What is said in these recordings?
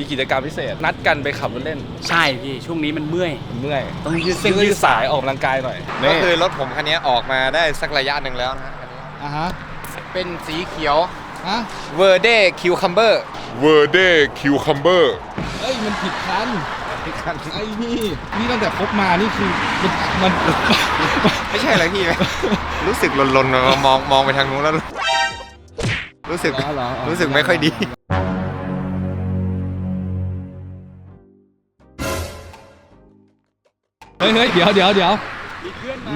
มีกิจกรรมพิเศษ นัดกันไปขับรถเล่นใช่พี่ช่วงนี้มันเมื่อย เมื่อยต้องยืดเส้นยืยืดดสายออกกำลังกายหน่อยก็คือรถผมคันนี้ออกมาได้สักระยะหนึ่งแล้วนะฮะคันนี้อะฮะเป็นสีเขียว ฮะ เวอร์เดคิวคัมเบอร์เวอร์เดคิวคัมเบอร์เอ้ยมันผิดคันไอ้นี่นี่ตั้งแต่คบมานี่คือมันมัน ไม่ใช่อะไรพี่ไหมรู้สึกลนๆมองมองไปทางนู้นแล้ว รู้สึกอ๋อเหรออ๋อรู้สึกไม่ค่อยดี ฮ้ยเฮ้ยเดี๋ยวเดี๋ยวเดี๋ยว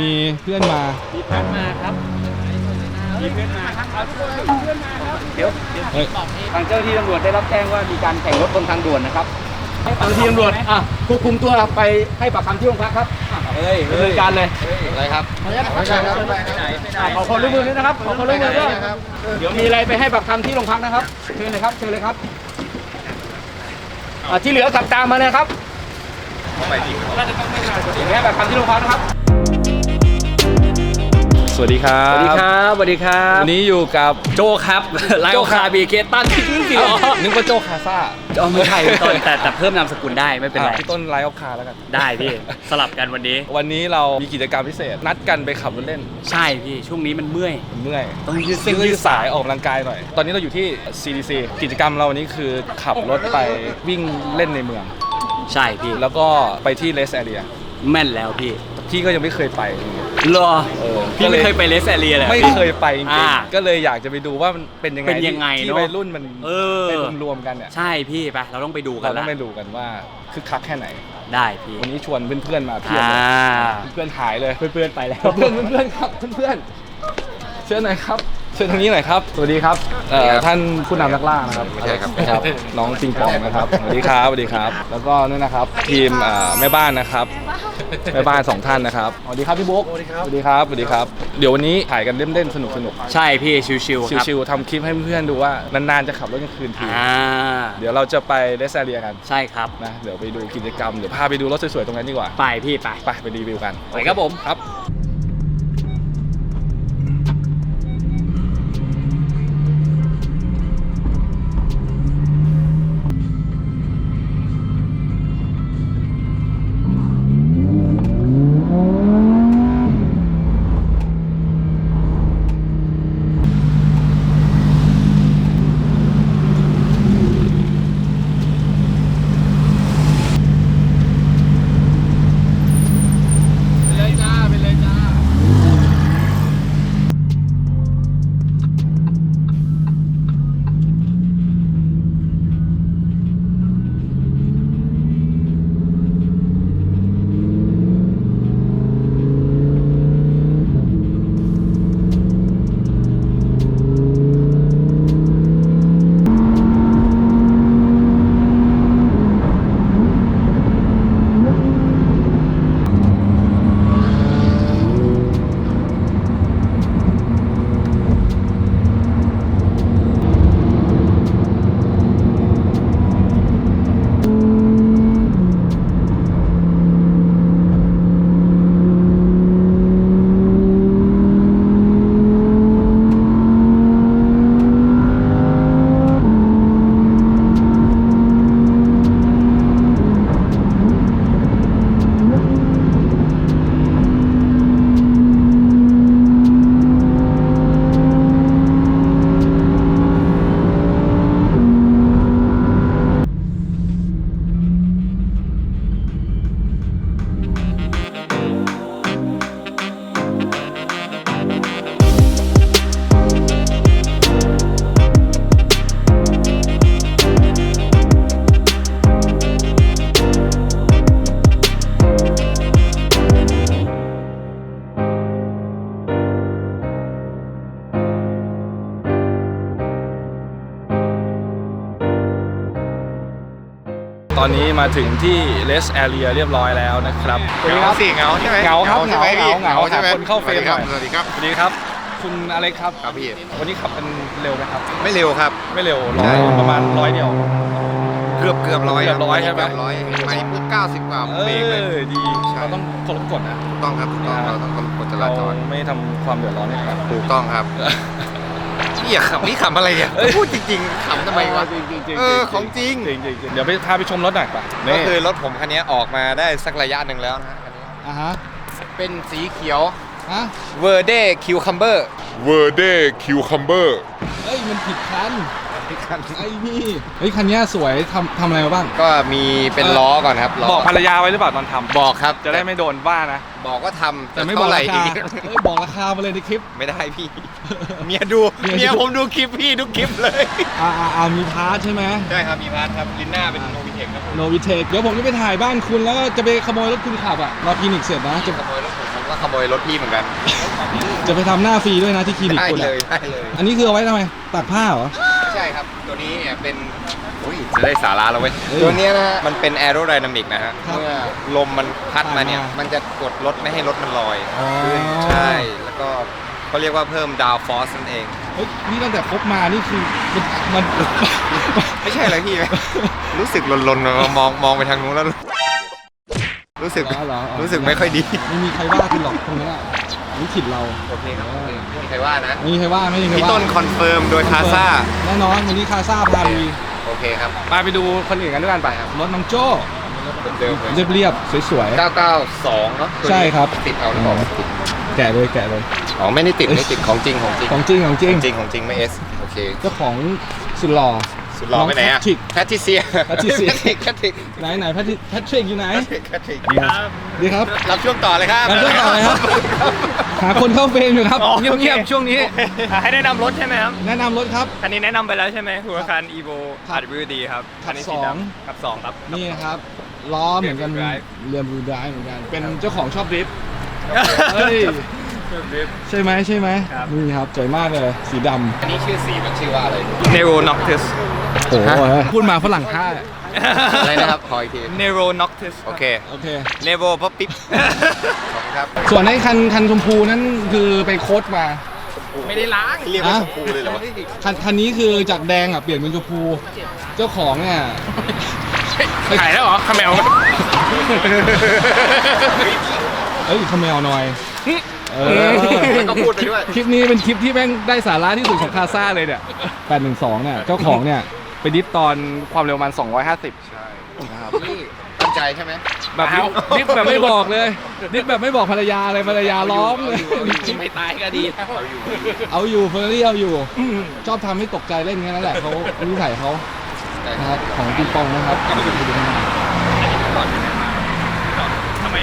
มีเพื่อนมา มีเพื่อนมาครับมีเพื่อนมาครับ เดี๋ยวเดี๋ยวเฮ้ยทางเจ้าหน้าที่ตำรวจได้รับแจ้งว่ามีการแข่งรถบนทางด่วนนะครับให้เจ้าหน้าที่ตำรวจอะควบคุมตัวไปให้ปากคำที่โรงพักครับเฮ้ยดำเนินการเลยอะไรครับไม่ใช่ครับอะขอความร่วมมือด้วยนะครับขอความร่วมมือด้วยเดี๋ยวมีอะไรไปให้ปากคำที่โรงพักนะครับเชิญเลยครับเชิญเลยครับอะที่เหลือขับตามมานะครับ เดี๋ยวให้ปากคำที่โรงพักนะครับ สวัสดีครับ สวัสดีครับสวัสดีครับวันนี้อยู่กับโจครับไลโอคาบีเคตันจริงๆอ๋อนึกว่าโจคาซ่าอ๋อไม่ใช่ต้นแต่แต่เพิ่มนามสกุลได้ไม่เป็นไรอะพี่ต้นไลฟ์ออฟคาแล้วกัน ได้พี่สลับกันวันนี้ วันนี้เรามีกิจกรรมพิเศษ นัดกันไปขับรถเล่น ใช่พี่ช่วงนี้มันเมื่อยเมื่อยต้องยืดเส้นยืดสายออกกำลังกายหน่อย ตอนนี้เราอยู่ที่ CDC กิจกรรมเราวันนี้คือขับรถไปวิ่งเล่นในเมือง ใช่พี่แล้วก็ไปที่เลสแอเรียแม่นแล้วพี่พี่ก็ยังไม่เคยไปรอเออพี่ไม่เคยไปเลสแอเรียเลย ไม่พี่เคยไปจริงอ่าๆก็เลยอยากจะไปดูว่ามันเป็นยังไงเป็นยังไงที่เนอะวัยรุ่นมันเออ ไปรวมๆกันเนี่ยใช่พี่ไปเราต้องไปดูกัเรานต้อละงไปดูกันว่าคึกคักแค่ไหน ได้พี่วันนี้ชวนเพื่อนๆมาเพียบอ่าเลยเพื่อนๆหายเลย เพื่อนๆไปแล้ว เพื่อนๆเพื่อนๆครับเพื่อนๆเชิญหน่อยครับ เชิญทางนี้หน่อยครับ สวัสดีครับเอ่อสวัสดีครับท่านผู้นำนักล่านะครับไม่ใช่ครับ ครับ น้องปิงปองนะครับ สวัสดีครับ สวัสดีครับ แล้วก็นี่นะครับ ทีมเอ่อแม่บ้านนะครับ แม่บ้านสองท่านนะครับ สวัสดีครับพี่บุ๊กสวัสดีครับ สวัสดีครับ สวัสดีครับ เดี๋ยววันนี้ถ่ายกันเล่นๆ สนุกๆ ใช่พี่ชิวๆครับชิวๆทำคลิปให้เพื่อนๆ ดูว่านานๆ จะขับรถกลางคืนที อ่าเดี๋ยวเราจะไปเลสเรียกันใช่ครับ นะ เดี๋ยวไปดูกิจกรรม เดี๋ยวพาไปดูรถสวยๆ ตรงนั้นดีกว่า ไปพี่ไปไปไปรีวิวกัน ไปครับผม ครับ อนนี้มาถึงที่เลสแอเรียเรียบร้อยแล้วนะครับเหงาสิเหงาใช่ไหมเหงาครับใช่ไหมเหงาพี่เหงาใช่ไหมหาคนเข้าเฟรมหน่อยสวัสดีครับสวัสดีครับ คุณอะไรครับครับพี่วันนี้ขับกันเร็วไหมครับ ไม่เร็วครับ ไม่เร็วร้อยประมาณร้อยเดียวเกือบเกือบร้อยเกือบร้อยใช่ไหมเกือบร้อยไม่พวก90กว่าเอเบรกเลยอดีใช่เราต้องเคารพกฎนะถูกต้องครับถูกต้องเราต้องกฎจเราราจรไม่ทำความเดือดร้อนให้ใครถูกต้องครับ อย่าขำนี่ขำอะไรเนี่ยพูดจริงๆขำทำไมวะ จริงจริงจริงเออของจริง จริงจริงจริงเดี๋ยวไปพาไปชมรถหน่อยป่ะก็นี่คือรถผมคันนี้ออกมาได้สักระยะหนึ่งแล้วนะฮะคันนี้อะฮะเป็นสีเขียวฮะ v e r d e Cucumber Verde Cucumber เอ้ยมันผิดคัน ไอ้พี่เฮ้ยคันเนี้ยสวยทำทำอะไรมาบ้าง ก็มีเป็นล้อก่อนครับล้บอกภรรยาไว้หรือเปล่าตอนทำบอกครับจะได้ไม่โดนว่านะ บอกว่าทำแต่ไม่บอกเท่ราคาดีเอ้ยบอกราคามาเลยในคลิป ไม่ได้พี่ เมียดูเมียดูเมียผมดูคลิปพี่ทุกคลิปเลยอ่าอ่าอ่ามีพาร์ทใช่ไหมใช่ครับมีพาร์ทครับลินหน้าเป็นโนวิเทคครับผมโนวิเทคเดี๋ยวผมจะไปถ่ายบ้านคุณแล้วก็จะไปขโมยรถคุณขับอะรอคลินิกเสร็จนะจะขโมยรถผมผมก็ขโมยรถพี่เหมือนกันจะไปทำหน้าฟรีด้วยนะที่คลินิกได้คุณเลอะยได้เลย อันนี้คือเอาไว้ทำไมตากผ้าเหรอ นี้เนี่ยเป็นอุ้ยจะได้สาระแล้วเว้ยเฮ้ยตัวเนี้ยนะฮะมันเป็นแอโรไดนามิกนะฮะครับเมื่อลมมันพัดมาเนี่ยผ่านมามัมันจะกดรถไม่ให้รถมันลอยอ๋อ ขึ้นใช่ แล้วก็เขาเรียกว่าเพิ่มดาวฟอสนั่นเอง เฮ้ยนี่ตั้งแต่คบมานี่คือมันมัน ไม่ใช่อะไรพี่ รู้สึกลนๆมองมองไปทางนู้นแล้ว รู้สึก เหรอเหรออ๋อรู้สึกไม่ค่อยดี ไม่มีใครว่าคุณหรอกตรงนี้นอะ นี่ถิ่นเราโอเคครับไม่มีใครว่านะไม่มีใครว่าไม่มีใครพี่ว่าต้นคอนเฟิร์มโดยคาซ่าแน่นอนวันนี้คาซ่าพาลุยโอเคครับไปไปดูคนอื่นกันด้วยกันไปรถน้องโจ้เป็นเดิมเลยเรียบเรียบๆสวย 992เนาะใช่ครับ ติดเอาหรือเปล่าติดๆแกะเลยแกะเลยอ๋อไม่ได้ติดไม่ติดของจริงของจริงของจริงของจริงของจริงของจริงไม่เอสโอเคเจ้าของสุดหล่อ สุดหล่อไปไหนอะน้อง Patrick แพทริเซีย Patricia แพทริกแพทริกไหนไหนแพทริแพทริกอยู่ไหนแพทริกดีครับ รับช่วงต่อเลยครับรับช่วงต่อเลยครับ หาคนเข้าเฟรมอยู่ครับเงียบๆช่วงนี้ ให้แนะนำรถใช่ไหมครับ แนะนำรถครับ คันนี้แนะนำไปแล้วใช่ไหมคือคัน evo ครับ RWD ครับขับนนี้สสีองดำขับสองครับ นี่ครับล้อเหมือนกันเรียม Blue Drive เรียมบูดายเหมือนกัน เป็นเจ้าของชอบดริฟต์เฮ้ย ใช่ไหมใช่ไหมครับ นี่ครับสวยมากเลยสีดอันนี้ชื่อสีมันชื่อว่าอะไร Nero Noctis ำโอ้โหพูดมาฝรั่งท่าอะไรนะครับ ขออีกที Nero Noctis โอเค โอเคเนโวป๊อปปิ๊บขอบคุณครับ ส่วนไอ้คันคันชมพูนั่นคือไปโค้ดมา ไม่ได้ล้างเรียกว่าอะ ชมพูเลยเหรอวะคันคันนี้คือจากแดงอะเปลี่ยนเป็นชมพูเจ้าของเนี่ย ขายแล้วเหรอคาเมลเอ้ยคาเมลหน่อย เออต้องพูดไปด้วย คลิปนี้เป็นคลิปที่แม่งได้สาระที่สุดของคาซ่าเลยเนี่ย812เนี่ยเจ้าของเนี่ยไปดิฟตอนความเร็วมัน 250นี่ตั้งใจใช่ไหมแบบดิฟดิฟแบบไม่บอกเลยนิดแบบไม่บอกภรรยาเลยภรรยาร้องเลยไม่ตายก็ดีแล้วเอาอยู่เฟอร์รี่เอาอยู่ชอบทำให้ตกใจเล่นแค่นั้นแหละเขานิสัยเขานะครับของปีปองนะครับไปดูข้างหน้าทำไม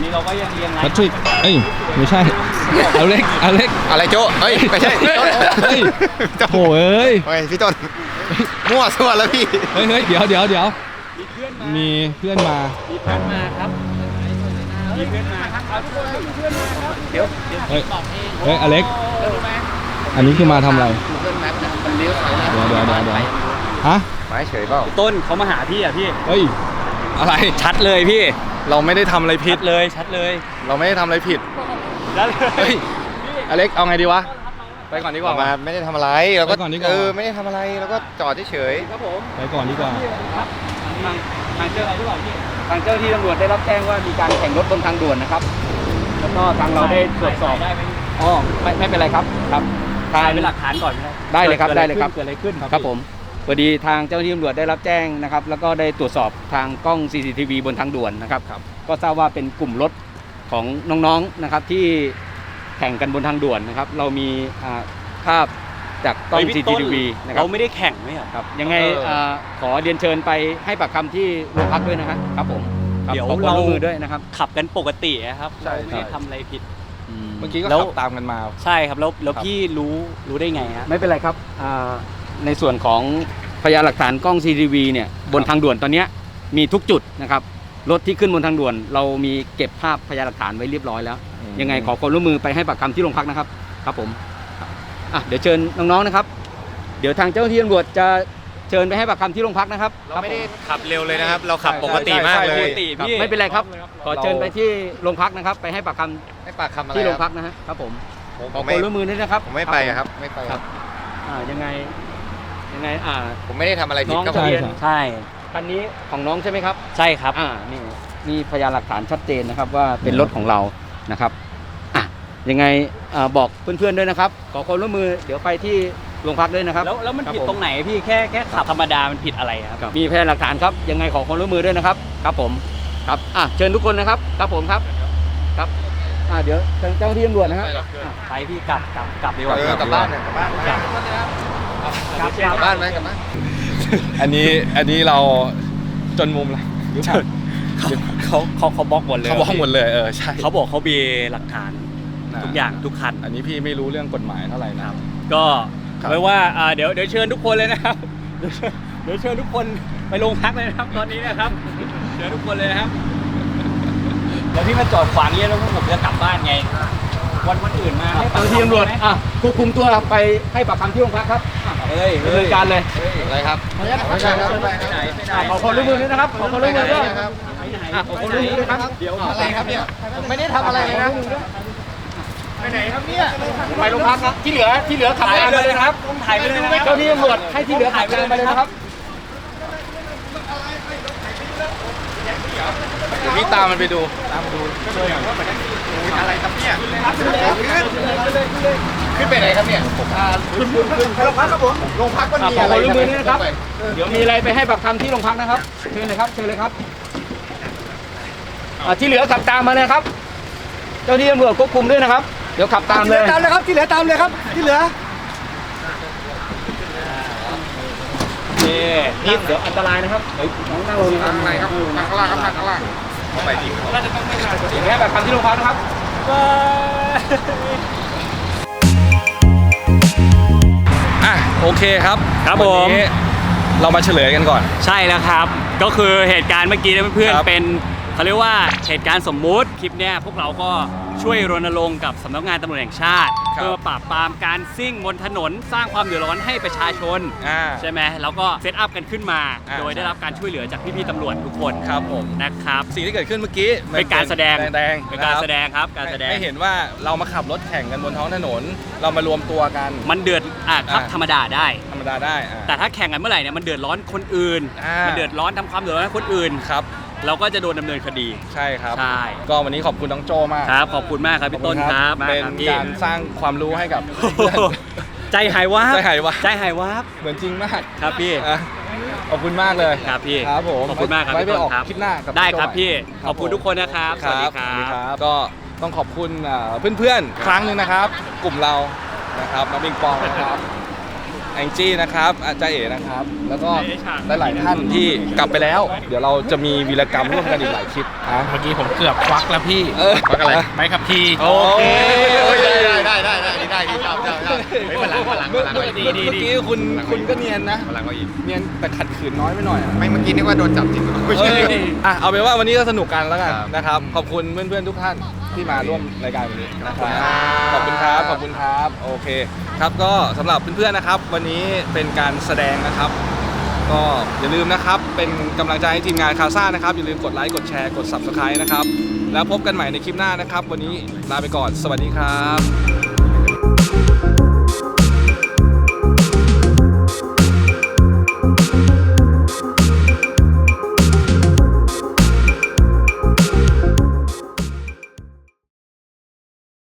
นนี้เราก็ยังเรียนไงแพทริกเอ้ยไม่ใช่อเล็กอเล็กอะไรโจ้เฮ้ยไม่ใช่พี่ต้นเฮ้ยพี่ต้นโอ้เอ้ยเฮ้ยพี่ต้นมั่วซั่วแล้วพี่เฮ้ยเฮ้ยเดี๋ยวเดี๋ยวเดี๋ยวมีเพื่อนมามีเพื่อนมาครับมีเพื่อนมาครับเอาทุกคนมีเพื่อนมาครับเดี๋ยวเดี๋ยวเฮ้ยเฮ้ยอเล็กอันนี้คือมาทำอะไรเพื่อนแมปนะมันเลี้ยวซ้ายเดี๋ยวเดี๋ยวเดี๋ยวเดี๋ยวฮะไม้เฉยเปล่าต้นเขามาหาพี่อะพี่เฮ้ย อะไรชัดเลยพี่เราไม่ได้ทำอะไรผิชัดดเลยชัดเลยเราไม่ได้ทำอะไรผิดแล้วเฮ้ยอเล็กเอาไงดีวะ ไปก่อนดีกว่ามา ไม่ได้ทำอะไรเราก็ไปก่อนดีกว่า เออไม่ได้ทำอะไรเราก็จอดเฉยครับผมไปก่อนดีกว่าทางทางเจ้าทางเจ้าหน้าที่ตำรวจได้รับแจ้งว่ามีการแข่งรถบนทางด่วนนะครับ แล้วก็ทางเราได้ตรวจสอบได้ไหมอ๋อไม่ไม่เป็นไรครับครับทางถ่ายเป็นหลักฐานก่อนไหมได้เลยครับกิได้อะเลยครับ เกิดอะไรขึ้นครับผม พอดีทางเจ้าหน้าที่ตำรวจได้รับแจ้งนะครับ แล้วก็ได้ตรวจสอบทางกล้อง CCTV บนทางด่วนนะครับก็ทราบว่าเป็นกลุ่มรถของน้องๆนะครับที่แข่งกันบนทางด่วนนะครับ เรามีอ่าภาพจากกล้องเฮ้ยพี่ต้น CCTV นะครับเราไม่ได้แข่งไหมเหรอครับยังไงอ่าขอเรียนเชิญไปให้ปากคำที่โรงพักด้วยนะครับครับผมครับเดี๋ยวขอความเรา ร่วมมือด้วยนะครับขับกันปกติอะครับใช่ เราไม่ได้ทำอะไรผิด เมื่อกี้ก็แล้ว ขับตามกันมา ใช่ครับแล้วแล้วครับ พี่รู้รู้ได้ไงฮะไม่เป็นไรครับอ่า ในส่วนของพยานหลักฐานกล้อง CCTV เนี่ยบนทางด่วนตอนเนี้ยมีทุกจุดนะครับรถที่ขึ้นบนทางด่วน เรามีเก็บภาพพยานหลักฐานไว้เรียบร้อยแล้วยังไงขอความร่วมมือไปให้ปากคำที่โรงพักนะครับครับผมอะเดี๋ยวเชิญน้องๆนะครับ เดี๋ยวทางเจ้าหน้าที่ตำรวจจะเชิญไปให้ปากคำที่โรงพักนะครับๆเราไม่ได้ขับเร็วเลยนะครับ เราขับปกติมากใช่เลใช่ยปกติครับพี่ไม่เป็นไรครับ ขอเชิญไปที่โรงพักนะครับ ไปให้ปากคให้ปากคำำอะไรที่โรงคพัรับกนะฮะครับผม ผมขอผมคไม่วามร่วมมือด้วยนะครับผมไม่ไปอะครับ ไม่ไปครับ อ่ายังไง ยังไงอ่าผมไม่ได้ทำอะไรผิดน้องครับทะผมเบียนใช่คันนี้ของน้องใช่ไหมครับ ใช่ครับ อ่านี่มีพยานหลักฐานชัดเจนนะครับว่าเป็นรถของเรานะครับอะยังไงอ่าบอกเพื่อนๆด้วยนะครับ ขอความร่วมมือเดี๋ยวไปที่โรงพักด้วยนะครับ แล้วแล้วมันครับผิดผม ตรงไหนพี่แค่แค่ขับธรรมดามันผิดอะไรครับครับมีพยานหลักฐานครับ ยังไงขอความร่วมมือด้วยนะครับ ครับผมครับอะเชิญทุกคนนะครับ ครับผมครับครับอะเดี๋ยวเชิญเจ้าหน้าที่ตำรวจนะฮะไปพี่กลับกลับกลับดีกว่า เออกลับบ้านเนี่ยกลับบ้าน กลับกลับบ้านไหมกลับบ้านอันนี้อันนี้เราจนมุมแล้วหรือเปล่าเขาเขาเขาบล็อกหมดเลยเขาบอกหมดเลยเออใช่เขาบอกเขามีหลักฐานนะทุกอย่างทุกคัน อันนี้พี่ไม่รู้เรื่องกฎหมายเท่าไหร่นะครับ ก็ครับไว้ว่าอ่าเดี๋ยวเดี๋ยวเชิญทุกคนเลยนะครับ เดี๋ยวเชิญทุกคนไปโรงพักเลยนะครับ ตอนนี้นะครับเชิญทุกคนเลยนะครับแล้วพี่มาจอดขวางเงี้ยแล้วพวกผมจะกลับบ้านไง วันวันอื่นมาให้เจ้าหน้าที่ตำรวจอะควบคุมตัวไปให้ปากคำที่โรงพักครับอะเฮ้ยดำเฮ้เนิยนการเลยอะไรครับไม่ใช่ครับไม่ใช่ครับอะขอความร่วมมือด้วยนะครับขอความร่วมมือด้วยอะขอความร่วมมือด้วยครับเดี๋ยวอะไรครับเนี่ยผมไม่ได้ทำอะไรเลยนะไปไหนครับเนี่ยไปโรงพักครับที่เหลือที่เหลือขับถ่ายตามไปมาเลเลยยนะนะคครัรับบต้องถ่ายไปเลยนะครับเจ้าหน้าที่ตำรวจให้ที่เหลือขับตามมาเลยนะครับ เดี๋ยวพี่ตามมันไปดูอะไรครับเนี่ยขึ้นไปไหนครับเนี่ยขึ้นขึ้นขึ้นไปโรงพักครับผมโรงพักมันอะมีขออะไรความร่วมมือด้วยนะครับ เดี๋ยวมีอะไรไปให้ปากคำที่โรงพักนะครับเชิญเลยครับเชิญเลยครับอะที่เหลือขับตามมาเลยครับ เจ้าหน้าที่ตำรวจควบคุมด้วยนะครับ เดี๋ยวขับตามเลยตามเลยครับที่เหลือตามเลยครับ ที่เหลือนี่นี่เดี๋ยวอันตรายนะครับเฮ้ยน้องนั่งลงนะครับข้างในครับข้างล่างครับข้างล่าง เข้าไปดีเดี๋ยวให้ปากคำที่โรงพักนะครับอะโอเคครับครับวันผมนี้เรามาเฉลยกันก่อน ใช่แล้วครับ ก็คือเหตุการณ์เมื่อกี้นะเพื่อนครับๆเป็น เขาเรียกว่าเหตุการณ์สมมุติคลิปเนี้ยพวกเราก็ช่วยรณรงค์กับสำนักงานตำรวจแห่งชาติ ครับ เพื่อปราบปรามการซิ่งบนถนนสร้างความเดือดร้อนให้ประชาชน อ่า ใช่ไหมแล้วก็เซตอัพกันขึ้นมา อ่า โดยได้รับการช่วยเหลือจากพี่ๆตำรวจทุกคนครับผม นะครับ สิ่งที่เกิดขึ้นเมื่อกี้มันเป็นการแสดงแดงๆเป็นการะคบแสดงครับ การแสดง ให้เห็นว่าเรามาขับรถแข่งกันบนท้องถนน เรามารวมตัวกันมันเดือดอะครับอ่าธรรมดาได้ ธรรมดาได้อะแต่ถ้าแข่งกันเมื่อไหร่เนี่ยมันเดือดร้อนคนอื่น อ่ามั มันเดือดร้อนทำความเดือดร้อนให้คนอื่น ครับ เราก็จะโดนดำเนินคดี ใช่ครับ ใช่ ก็วันนี้ขอบคุณน้องโจมากครับ ขอบคุณมากครับพี่ต้นครับเป็นมครับพี่การสร้างความรู้ให้กับโอ้โหใจหายวาบใจหายวาบ ใจหายวาบเหมือนจริงมากครับพี่ อะขอบคุณมากเลยครับพี่ครับผมขอบคุณมากครับไว้พี่ไปต้นออกครับ คลิปหน้ากับได้พี่โจ้ครับพี่ ใหม่ขอบคุณทุกคนนะครับ สวัสดีครัสวัสดีบครับก็ต้องขอบคุณอ่าเพื่อนๆ ครั้งหนึ่งนะครับ กลุ่มเรานะครับน้องบิงปองนะครับแองจี้นะครับอาจารย์เอ๋นะครับ แล้วก็หลายๆท่านที่กลับไปแล้ว เดี๋ยวเราจะมีวีรกรรมร่วมกันอีกหลายคลิปอะเมื่อกี้ผมเกือบควักแล้วพี่เออควักอะไรใบขับขี่โอเคโอ้ยได้ได้ได้ได้ได้ได้ดีชอบชอบชอบไม่เป็นไรพลังพลังเมื่อดีเมื่อดีเมื่อดีกี้คุณคุณก็เนียนนะ พลังก็อีกเนียนแต่ขัดขืนน้อยไปหน่อยอะไม่เมื่อกี้นึกว่าโดนจับจริงไม่ใช่เอออะเอาเป็นว่าวันนี้ก็สนุกกันแล้วกันครับนะครับ ขอบคุณเพื่อนๆทุกท่านที่มาร่วมรายการวันนี้นะครับ ขขออบบคุคุณณคครัรับบ ขอบคุณครับ โอเค ครับก็สำหรับเพื่อนๆนะครับ วันนี้เป็นการแสดงนะครับ ก็อย่าลืมนะครับ เป็นกำลังใจให้ทีมงานคาซ่านะครับ อย่าลืมกดไลค์กดแชร์กด subscribe นะครับ แล้วพบกันใหม่ในคลิปหน้านะครับ วันนี้ลาไปก่อน สวัสดีครับ